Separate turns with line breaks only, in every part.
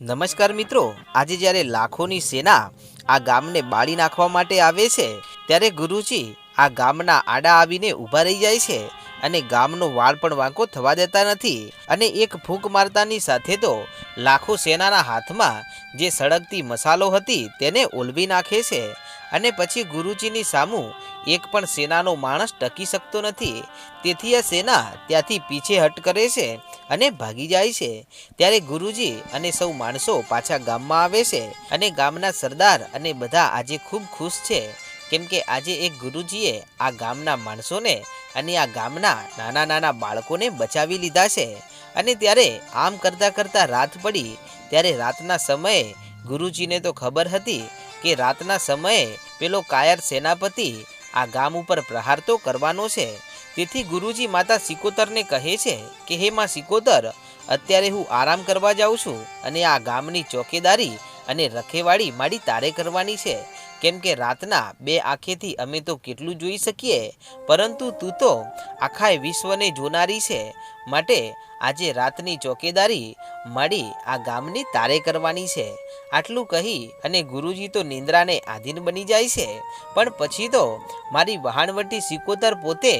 નમસ્કાર મિત્રો, આજે જ્યારે લાખોની સેના આ ગામને બાળી નાખવા માટે આવે છે, ત્યારે ગુરુજી આ ગામના આડા આવીને ઊભા રહી જાય છે અને ગામનો વાળ પણ વાંકો થવા દેતા નથી અને એક ફૂંક મારતાની સાથે તો લાખો સેનાના હાથમાં જે સળગતી મસાલો હતી તેને ઓલવી નાખે છે અને પછી ગુરુજીની સામું એક પણ સેનાનો માણસ ટકી શકતો નથી. તેથી આ સેના ત્યાંથી પીછે હટ કરે છે અને ભાગી જાય છે. ત્યારે ગુરુજી અને સૌ માણસો પાછા ગામમાં આવે છે અને ગામના સરદાર અને બધા આજે ખૂબ ખુશ છે. કેમ કે આજે એક ગુરુજીએ આ ગામના માણસોને અને આ ગામના નાના નાના બાળકોને બચાવી લીધા છે. અને ત્યારે આમ કરતાં કરતાં રાત પડી. ત્યારે રાતના સમયે ગુરુજીને તો ખબર હતી કે રાતના સમયે પેલો કાયર સેનાપતિ આ ગામ ઉપર પ્રહાર તો કરવાનો છે. તેથી ગુરુજી માતા સિકોતરને કહે છે કે, હે માં સિકોતર, અત્યારે હું આરામ કરવા જાઉં છું અને આ ગામની ચોકીદારી અને રખેવાળી મારી તારે કરવાની છે. કેમ કે રાતના બે આંખેથી અમે તો કેટલું જોઈ શકીએ, પરંતુ તું તો આખા વિશ્વને જોનારી છે. માટે આજે રાતની ચોકીદારી મારી આ ગામની તારે કરવાની છે. આટલું કહી અને ગુરુજી તો નિંદ્રાને આધીન બની જાય છે. પણ પછી તો મારી વહાણવટી સિકોતર પોતે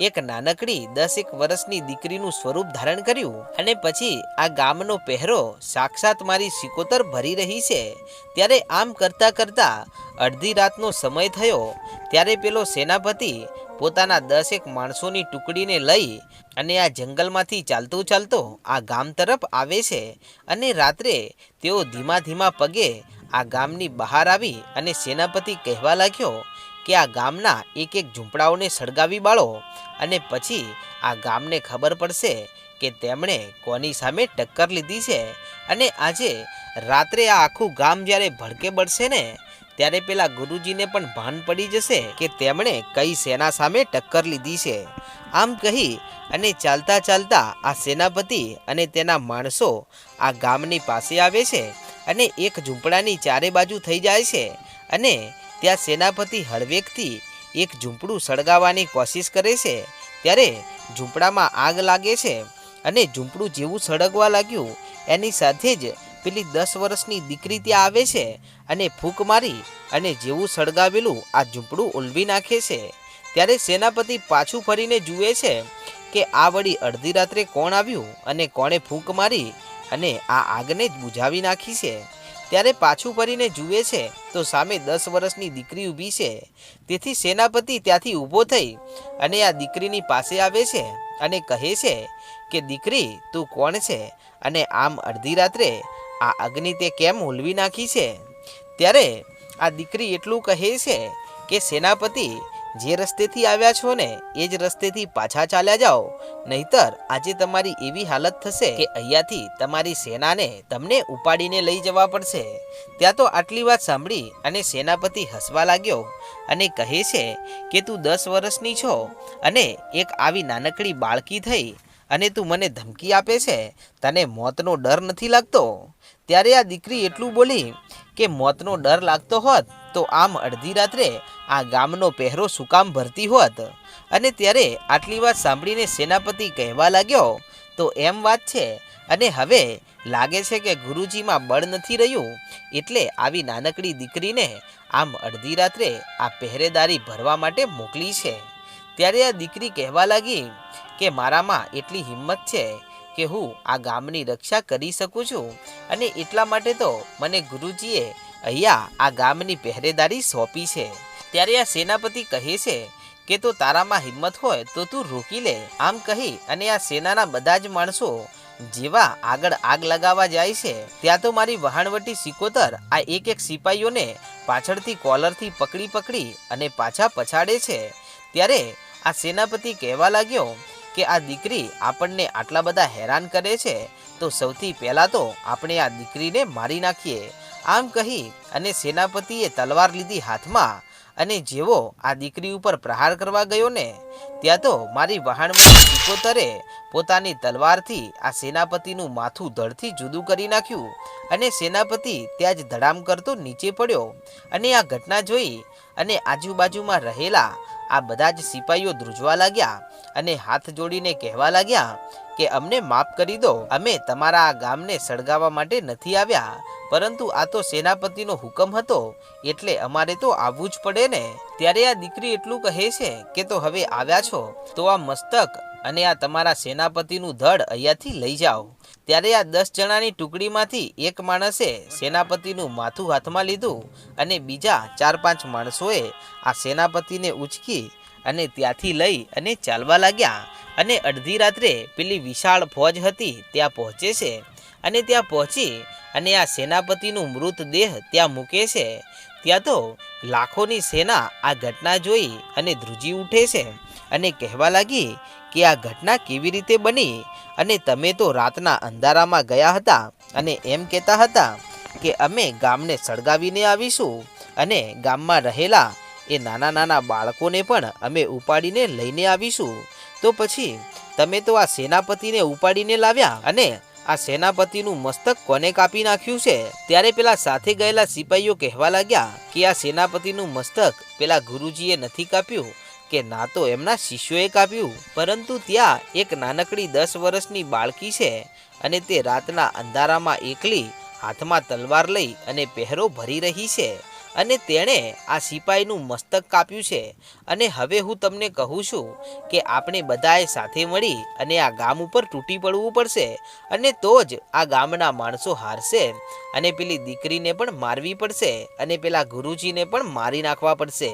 એક નાનકડી દસ એક વર્ષની દીકરીનું સ્વરૂપ ધારણ કર્યું અને પછી આ ગામનો પહેરો સાક્ષાત મારી સિકોતર ભરી રહી છે. ત્યારે આમ કરતાં કરતાં અડધી રાતનો સમય થયો. ત્યારે પેલો સેનાપતિ પોતાના દસેક માણસોની ટુકડીને લઈ અને આ જંગલમાંથી ચાલતો ચાલતો આ ગામ તરફ આવે છે. અને રાત્રે તેઓ ધીમા ધીમા પગે આ ગામની બહાર આવી અને સેનાપતિ કહેવા લાગ્યો કે આ ગામના એક એક ઝૂંપડાઓને સળગાવી બાળો અને પછી આ ગામને ખબર પડશે કે તેમણે કોની સામે ટક્કર લીધી છે. અને આજે રાત્રે આ આખું ગામ જ્યારે ભડકે બળશે ને ત્યારે પેલા ગુરુજીને પણ ભાન પડી જશે કે તેમણે કઈ સેના સામે ટક્કર લીધી છે. આમ કહી અને ચાલતા ચાલતા આ સેનાપતિ અને તેના માણસો આ ગામની પાસે આવે છે અને એક ઝૂંપડાની ચારે બાજુ થઈ જાય છે અને ત્યાં સેનાપતિ હળવેકથી એક ઝૂંપડું સળગાવવાની કોશિશ કરે છે. ત્યારે ઝૂંપડામાં આગ લાગે છે અને ઝૂંપડું જેવું સળગવા લાગ્યું, એની સાથે જ પેલી દસ વર્ષની દીકરી ત્યાં આવે છે અને ફૂંક મારી અને જેવું સળગાવેલું આ ઝૂંપડું ઉલવી નાખે છે. ત્યારે સેનાપતિ પાછું ફરીને જુએ છે કે આ વળી અડધી રાત્રે કોણ આવ્યું અને કોણે ફૂંક મારી અને આ આગને જ બુઝાવી નાખી છે. ત્યારે પાછું ફરીને જુએ છે તો સામે દસ વર્ષની દીકરી ઊભી છે. તેથી સેનાપતિ ત્યાંથી ઊભો થઈ અને આ દીકરીની પાસે આવે છે અને કહે છે કે, દીકરી, તું કોણ છે? અને આમ અડધી રાત્રે આ અગ્નિ તે કેમ હોલવી નાખી છે? ત્યારે આ દીકરી એટલું કહે છે કે, સેનાપતિ, જે રસ્તેથી આવ્યા છો ને, એ જ રસ્તેથી પાછા ચાલ્યા જાઓ. નહીતર આજે તમારી એવી હાલત થશે કે અહીંયાથી તમારી સેનાને તમને ઉપાડીને લઈ જવા પડશે. ત્યાં તો આટલી વાત સાંભળી અને સેનાપતિ હસવા લાગ્યો અને કહે છે કે, તું દસ વર્ષની છો અને એક આવી નાનકડી બાળકી થઈ અને તું મને ધમકી આપે છે. તને મોતનો ડર નથી લાગતો? ત્યારે આ દીકરી એટલું બોલી કે મોતનો ડર લાગતો હોત તો આમ અડધી રાત્રે આ ગામનો પહેરો શું કામ ભરતી હોત. અને ત્યારે આટલી વાત સાંભળીને સેનાપતિ કહેવા લાગ્યો, તો એમ વાત છે? અને હવે લાગે છે કે ગુરુજીમાં બળ નથી રહ્યું? એટલે આવી નાનકડી દીકરીને આમ અડધી રાત્રે આ પહેરેદારી ભરવા માટે મોકલી છે. ત્યારે આ દીકરી કહેવા લાગી કે, મારામાં એટલી હિંમત છે કે હું આ ગામની રક્ષા કરી શકું છું? અને એટલા માટે તો મને ગુરુજીએ અહીંયા આ ગામની પહેરેદારી સોંપી છે. ત્યારે આ સેનાપતિ કહે છે કે તો તારામાં હિંમત હોય તો તું રોકી લે. આમ કહી અને આ સેનાના બધા જ માણસો જેવા આગળ આગ લગાવવા જાય છે, ત્યાં તો મારી વહાણવટી સિકોતર આ એક એક સિપાહીઓને પાછળથી કોલરથી પકડી પકડી અને પાછા પછાડે છે. ત્યારે આ સેનાપતિ કહેવા લાગ્યો કે આ દીકરી આપણને આટલા બધા હેરાન કરે છે, તો સૌથી પહેલાં તો આપણે આ દીકરીને મારી નાખીએ. આમ કહી અને સેનાપતિએ તલવાર લીધી હાથમાં અને જેવો આ દીકરી ઉપર પ્રહાર કરવા ગયો ને, ત્યાં તો મારી વહાણમાં દીકોતરે પોતાની તલવારથી આ સેનાપતિનું માથું ધડથી જુદું કરી નાખ્યું અને સેનાપતિ ત્યાં જ ધડામ કરતો નીચે પડ્યો અને આ ઘટના જોઈ અને આજુબાજુમાં રહેલા આ બધા જ સિપાહીઓ ધ્રુજવા લાગ્યા અને હાથ જોડીને કહેવા લાગ્યા કે, અમને માફ કરી દો. અમે તમારા આ ગામને સળગાવવા માટે નથી આવ્યા, પરંતુ આ તો સેનાપતિનો હુકમ હતો. એટલે અમારે તો આવવું જ પડે ને. ત્યારે આ દીકરી એટલું કહે છે કે, તો હવે આવ્યા છો. તો આ મસ્તક અને આ તમારા સેનાપતિનું ધડ અહીંયાથી લઈ જાઓ. ત્યારે આ દસ જણાની ટુકડીમાંથી એક માણસે સેનાપતિનું માથું હાથમાં લીધું અને બીજા ચાર પાંચ માણસોએ આ સેનાપતિને ઉચકી અને ત્યાંથી લઈ અને ચાલવા લાગ્યા. અને અડધી રાત્રે પેલી વિશાળ ફોજ હતી, ત્યાં પહોંચે છે. અને ત્યાં પહોંચી અને આ સેનાપતિનું મૃતદેહ ત્યાં મૂકે છે. ત્યાં તો લાખોની સેના આ ઘટના જોઈ અને ધ્રુજી ઉઠે છે અને કહેવા લાગી કે આ ઘટના કેવી રીતે બની અને તમે તો રાતના અંધારામાં ગયા હતા અને એમ કહેતા હતા કે અમે ગામને સળગાવીને આવીશું અને ગામમાં રહેલા એ નાના નાના બાળકોને પણ અમે ઉપાડીને લઈને આવીશું. તો પછી તમે તો આ સેનાપતિને ઉપાડીને લાવ્યા અને આ સેનાપતિનું મસ્તક કોને કાપી નાખ્યું છે? ત્યારે પેલા સાથે ગયેલા સિપાહીઓ કહેવા લાગ્યા કે આ સેનાપતિનું મસ્તક પેલા ગુરુજીએ નથી કાપ્યું. કે ના તો એમના શિષ્યોએ કાપ્યું. પરંતુ ત્યાં એક નાનકડી દસ વર્ષની બાળકી છે અને તે રાતના અંધારામાં એકલી હાથમાં તલવાર લઈ અને પહેરો ભરી રહી છે અને તેણે આ સિપાહીનું મસ્તક કાપ્યું છે. અને હવે હું તમને કહું છું કે આપણે બધાએ સાથે મળી અને આ ગામ ઉપર તૂટી પડવું પડશે અને તો જ આ ગામના માણસો હારશે. અને પેલી દીકરીને પણ મારવી પડશે અને પેલા ગુરુજીને પણ મારી નાખવા પડશે.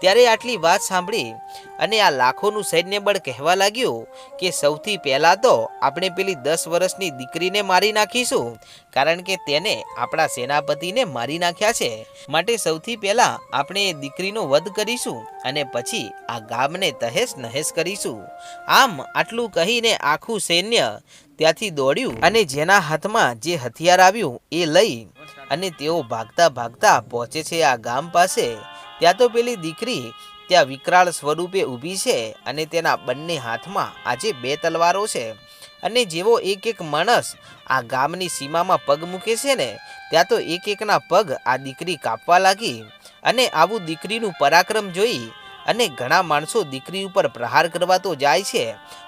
ત્યારે આટલી વાત સાંભળી અને આ લાખોનું સૈન્ય બળ કહેવા લાગ્યું કે સૌથી પહેલાં તો આપણે પેલી દસ વર્ષની દીકરીને મારી નાખીશું, કારણ કે તેને આપણા સેનાપતિને મારી નાખ્યા છે. માટે સૌથી પહેલાં આપણે એ દીકરીનો વધ કરીશું અને પછી આ ગામને તહેસ નહેસ કરીશું. આમ આટલું કહીને આખું સૈન્ય ત્યાંથી દોડ્યું અને જેના હાથમાં જે હથિયાર આવ્યું એ લઈ અને તેઓ ભાગતા ભાગતા પહોંચે છે આ ગામ પાસે. ત્યાં તો પેલી દીકરી ત્યાં વિકરાળ સ્વરૂપે ઊભી છે અને તેના બંને હાથમાં આજે બે તલવારો છે અને જેવો એક એક માણસ આ ગામની સીમામાં પગ મૂકે છે ને, ત્યાં તો એક એકના પગ આ દીકરી કાપવા લાગી અને આવું દીકરીનું પરાક્રમ જોઈ અને ઘણા માણસો દીકરી ઉપર પ્રહાર કરવા તો જાય છે,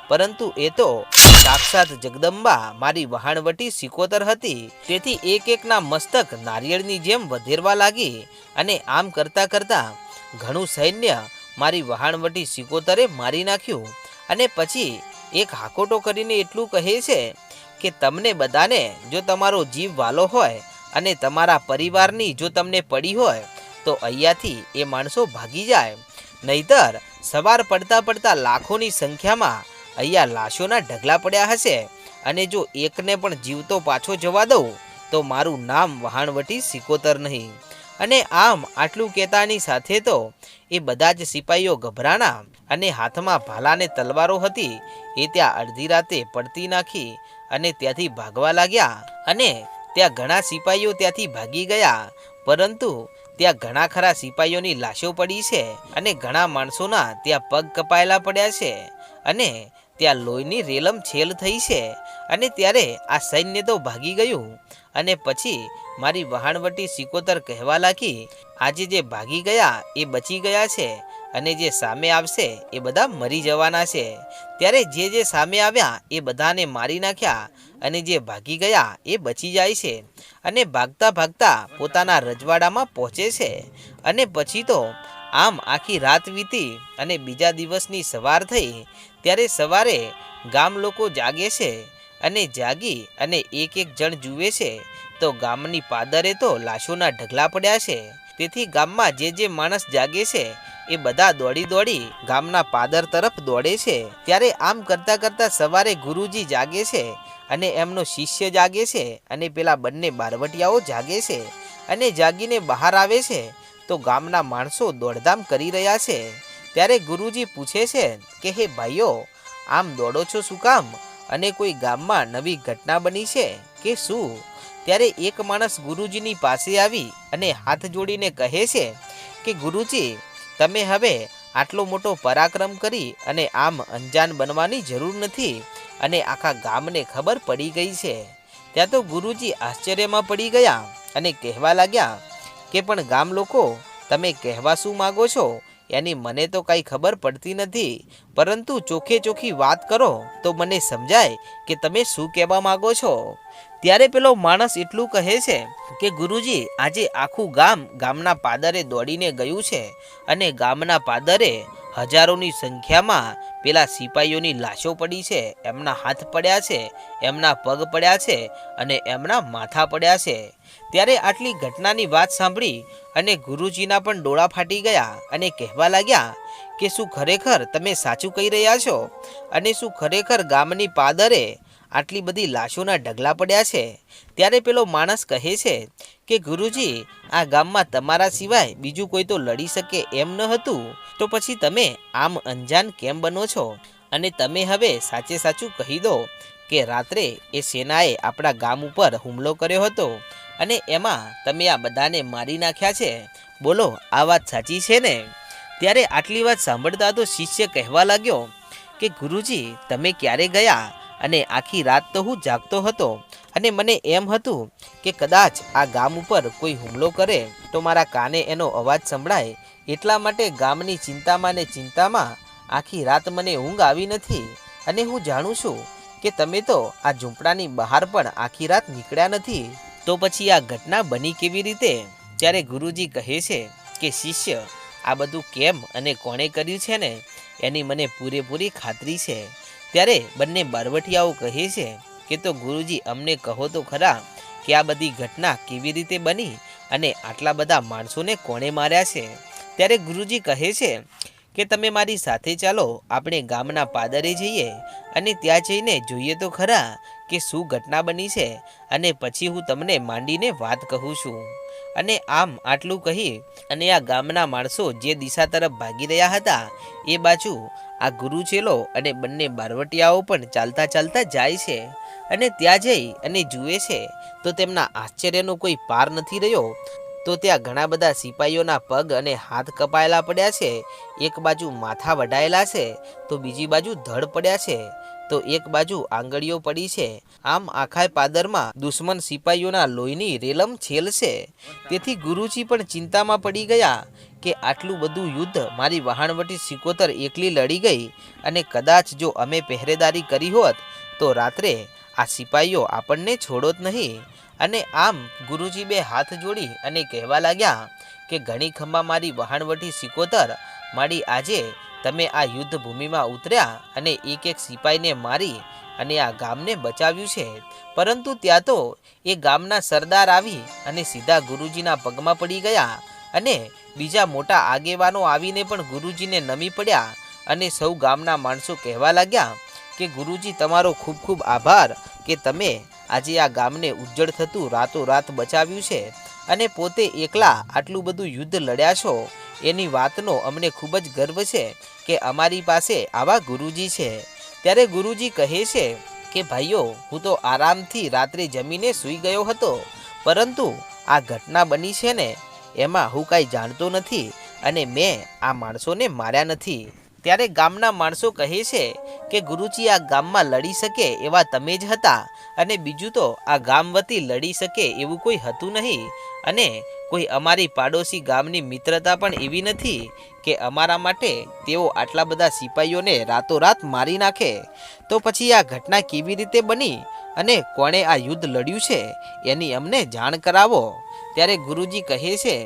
પરંતુ એ તો સાક્ષાત જગદંબા મારી વહાણવટી સિકોતર હતી. તેથી એક એકના મસ્તક નારિયેળની જેમ વધેરવા લાગી અને આમ કરતા કરતા ઘણું સૈન્ય મારી વહાણવટી સિકોતરે મારી નાખ્યું અને પછી એક હાકોટો કરીને એટલું કહે છે કે, તમને બધાને જો તમારો જીવ વાલો હોય અને તમારા પરિવારની જો તમને પડી હોય, તો અહીંયાથી એ માણસો ભાગી જાય. નહીતર સવાર પડતા પડતા લાખોની સંખ્યામાં અહીંયા લાશોના ઢગલા પડ્યા હશે. અને જો એકને પણ જીવતો પાછો જવા દઉં, તો મારું નામ વહાણવટી સિકોતર નહીં. અને આમ આટલું કહેતાની સાથે તો એ બધા જ સિપાહીઓ ગભરાણા અને હાથમાં ભાલાને તલવારો હતી. એ ત્યાં અડધી રાતે પડતી નાખી અને ત્યાંથી ભાગવા લાગ્યા. અને ત્યાં ઘણા સિપાહીઓ ત્યાંથી ભાગી ગયા. પરંતુ ત્યાં ઘણા ખરા સિપાહીઓની લાશો પડી છે અને ઘણા માણસોના ત્યાં પગ કપાયેલા પડ્યા છે. અને ત્યાં લોહીની રેલમ છેલ થઈ છે અને ત્યારે આ સૈન્ય તો ભાગી ગયું. અને પછી મારી વહાણવટી સિકોતર કહેવા લાગી, આજે જે ભાગી ગયા એ બચી ગયા છે અને જે સામે આવશે એ બધા મરી જવાના છે. ત્યારે જે જે સામે આવ્યા એ બધાને મારી નાખ્યા અને જે ભાગી ગયા એ બચી જાય છે અને ભાગતા ભાગતા પોતાના રજવાડામાં પહોંચે છે. અને પછી તો આમ આખી રાત વીતી અને બીજા દિવસની સવાર થઈ ત્યારે સવારે ગામ લોકો જાગે છે અને જાગી અને એક એક જણ જુએ છે, તો ગામની પાદરે તો લાશોના ઢગલા પડ્યા છે. તેથી ગામમાં જે જે માણસ જાગે છે, એ બધા દોડી દોડી ગામના પાદર તરફ દોડે છે. ત્યારે આમ કરતા કરતા સવારે ગુરુજી જાગે છે અને એમનો શિષ્ય જાગે છે અને પેલા બંને બારવટિયાઓ જાગે છે અને જાગીને બહાર આવે છે, તો ગામના માણસો દોડધામ કરી રહ્યા છે. ત્યારે ગુરુજી પૂછે છે કે, હે ભાઈઓ, આમ દોડો છો શું કામ? અને કોઈ ગામમાં નવી ઘટના બની છે કે શું? ત્યારે એક માણસ ગુરુજીની પાસે આવી અને હાથ જોડીને કહે છે કે, ગુરુજી, તમે હવે આટલો મોટો પરાક્રમ કરી અને આમ અંજાન બનવાની જરૂર નથી અને આખા ગામને ખબર પડી ગઈ છે. ત્યાં તો ગુરુજી આશ્ચર્યમાં પડી ગયા અને કહેવા લાગ્યા કે, પણ ગામ લોકો, તમે કહેવા શું માગો છો? એની મને તો કાંઈ ખબર પડતી નથી. પરંતુ ચોખે ચોખ્ખી વાત કરો તો મને સમજાય કે તમે શું કહેવા માગો છો. ત્યારે પેલો માણસ એટલું કહે છે કે, ગુરુજી, આજે આખું ગામ ગામના પાદરે દોડીને ગયું છે અને ગામના પાદરે હજારોની સંખ્યામાં પેલા સિપાહીઓની લાશો પડી છે, એમના હાથ પડ્યા છે, એમના પગ પડ્યા છે અને એમના માથા પડ્યા છે. ત્યારે આટલી ઘટનાની વાત સાંભળી અને ગુરુજીના પણ ડોળા ફાટી ગયા અને કહેવા લાગ્યા કે શું ખરેખર તમે સાચું કહી રહ્યા છો? અને શું ખરેખર ગામની પાદરે આટલી બધી લાશોના ઢગલા પડ્યા છે? ત્યારે પેલો માણસ કહે છે કે, ગુરુજી, આ ગામમાં તમારા સિવાય બીજું કોઈ તો લડી શકે એમ ન હતું. તો પછી તમે આમ અંજાન કેમ બનો છો? અને તમે હવે સાચે સાચું કહી દો કે, રાત્રે એ સેનાએ આપણા ગામ ઉપર હુમલો કર્યો હતો. અને એમાં તમે આ બધાને મારી નાખ્યા છે? બોલો, આ વાત સાચી છે ને? ત્યારે આટલી વાત સાંભળતા તો શિષ્ય કહેવા લાગ્યો કે, ગુરુજી, તમે ક્યારે ગયા? અને આખી રાત તો હું જાગતો હતો. અને મને એમ હતું કે, કદાચ આ ગામ ઉપર કોઈ હુમલો કરે તો મારા કાને એનો અવાજ સંભળાય. એટલા માટે ગામની ચિંતામાં ને ચિંતામાં આખી રાત મને ઊંઘ આવી નથી. અને હું જાણું છું કે, તમે તો આ ઝૂંપડાની બહાર પણ આખી રાત નીકળ્યા નથી. તો પછી આ ઘટના બની કેવી રીતે? ત્યારે ગુરુજી કહે છે કે, શિષ્ય, આ બધું કેમ અને કોણે કર્યું છે ને? એની મને પૂરેપૂરી ખાતરી છે. ત્યારે બંને બારવટિયાઓ કહે છે કે, તો ગુરુજી, અમને કહો તો ખરા કે આ બધી ઘટના કેવી રીતે બની અને આટલા બધા માણસોને કોણે માર્યા છે? ત્યારે ગુરુજી કહે છે કે, તમે મારી સાથે ચાલો, આપણે ગામના પાદરે જઈએ અને ત્યાં જઈને જોઈએ તો ખરા કે શું ઘટના બની છે અને પછી હું તમને માંડીને વાત કહું છું. અને આમ આટલું કહી અને આ ગામના માણસો જે દિશા તરફ ભાગી રહ્યા હતા, એ બાજુ આ ગુરુચેલો અને બંને બારવટિયાઓ પણ ચાલતા ચાલતા જાય છે અને ત્યાં જઈ અને જુએ છે, તો તેમના આશ્ચર્યનો કોઈ પાર નથી રહ્યો. તો ત્યાં ઘણા બધા સિપાહીઓના પગ અને હાથ કપાયેલા પડ્યા છે, એક બાજુ માથા વઢાયેલા છે, તો બીજી બાજુ ધડ પડ્યા છે. તો એક બાજુ આંગળીઓ પડી છે. આમ આખાય પાદરમાં દુશ્મન સિપાહીઓના લોહીની રેલમ છેલ છે તેથી ગુરુજી પણ ચિંતામાં પડી ગયા કે આટલું બધું યુદ્ધ મારી વહાણવટી સિકોતર એકલી લડી ગઈ અને કદાચ જો અમે પહેરેદારી કરી હોત, તો રાત્રે આ સિપાહીઓ આપણને છોડોત નહીં. અને આમ ગુરુજી બે હાથ જોડી અને કહેવા લાગ્યા કે ઘણી ખંભા મારી વહાણવટી સિકોતર, મારી આજે તમે આ યુદ્ધ ભૂમિમાં ઉતર્યા અને એક એક સિપાહીને મારી અને આ ગામને બચાવ્યું છે. પરંતુ ત્યાં તો એ ગામના સરદાર આવી અને સીધા ગુરુજીના પગમાં પડી ગયા અને બીજા મોટા આગેવાનો આવીને પણ ગુરુજીને નમી પડ્યા અને સૌ ગામના માણસો કહેવા લાગ્યા કે, ગુરુજી, તમારો ખૂબ ખૂબ આભાર કે તમે આજે આ ગામને ઉજ્જળ થતું રાતોરાત બચાવ્યું છે અને પોતે એકલા આટલું બધું યુદ્ધ લડ્યા છો. એની વાતનો અમને ખૂબ જ ગર્વ છે કે અમારી પાસે આવા ગુરુજી છે. ત્યારે ગુરુજી કહે છે કે, ભાઈઓ, હું તો આરામથી રાત્રે જમીને સૂઈ ગયો હતો, પરંતુ આ ઘટના બની છે ને, એમાં હું કાંઈ જાણતો નથી અને મેં આ માણસોને માર્યા નથી. ત્યારે ગામના માણસો કહે છે કે, ગુરુજી, આ ગામમાં લડી શકે એવા તમે જ હતા અને બીજું તો આ ગામ વતી લડી શકે એવું કોઈ હતું નહીં અને કોઈ અમારી પાડોશી ગામની મિત્રતા પણ એવી નથી કે અમારા માટે તેઓ આટલા બધા સિપાહીઓને રાતોરાત મારી નાખે. તો પછી આ ઘટના કેવી રીતે બની અને કોણે આ યુદ્ધ લડ્યું છે એની અમને જાણ કરાવો. ત્યારે ગુરુજી કહે છે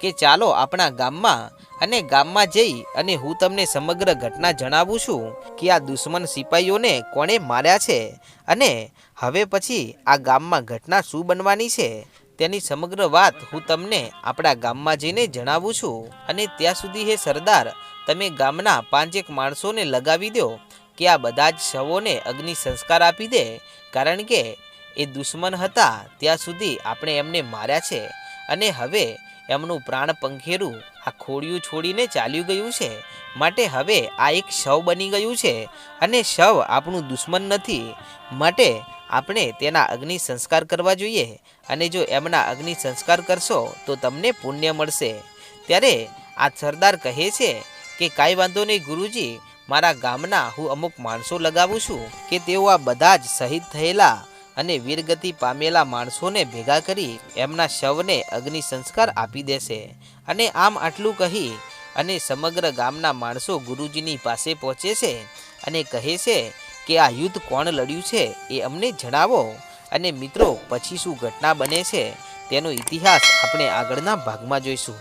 કે ચાલો આપણા ગામમાં અને ગામમાં જઈ અને હું તમને સમગ્ર ઘટના જણાવું છું કે આ દુશ્મન સિપાહીઓને કોણે માર્યા છે અને હવે પછી આ ગામમાં ઘટના શું બનવાની છે. તેની સમગ્ર વાત હું તમને આપણા ગામમાં જઈને જણાવું છું. અને ત્યાં સુધી હે સરદાર, તમે ગામના પાંચેક માણસોને લગાવી દો કે આ બધા જ શવોને અગ્નિ સંસ્કાર આપી દે. કારણ કે એ દુશ્મન હતા, ત્યાં સુધી આપણે એમને માર્યા છે. અને હવે એમનું પ્રાણ પંખેરું આ ખોડિયું છોડીને ચાલ્યું ગયું છે. માટે હવે આ એક શવ બની ગયું છે. અને શવ આપણું દુશ્મન નથી. માટે આપણે તેના અગ્નિ સંસ્કાર કરવા જોઈએ અને જો એમના અગ્નિ સંસ્કાર કરશો, તો તમને પુણ્ય મળશે. ત્યારે આ સરદાર કહે છે કે, કાંઈ વાંધો નહીં ગુરુજી, મારા ગામના હું અમુક માણસો લગાવું છું કે તેઓ આ બધા જ શહીદ થયેલા અને વીરગતિ પામેલા માણસોને ભેગા કરી એમના શવને અગ્નિ સંસ્કાર આપી દેશે. અને આમ આટલું કહી અને સમગ્ર ગામના માણસો ગુરુજીની પાસે પહોંચે છે અને કહે છે કે આ યુદ્ધ કોણ લડ્યું છે એ અમને જણાવો. અને મિત્રો, પછી શું ઘટના બને છે તેનો ઇતિહાસ આપણે આગળના ભાગમાં જોઈશું.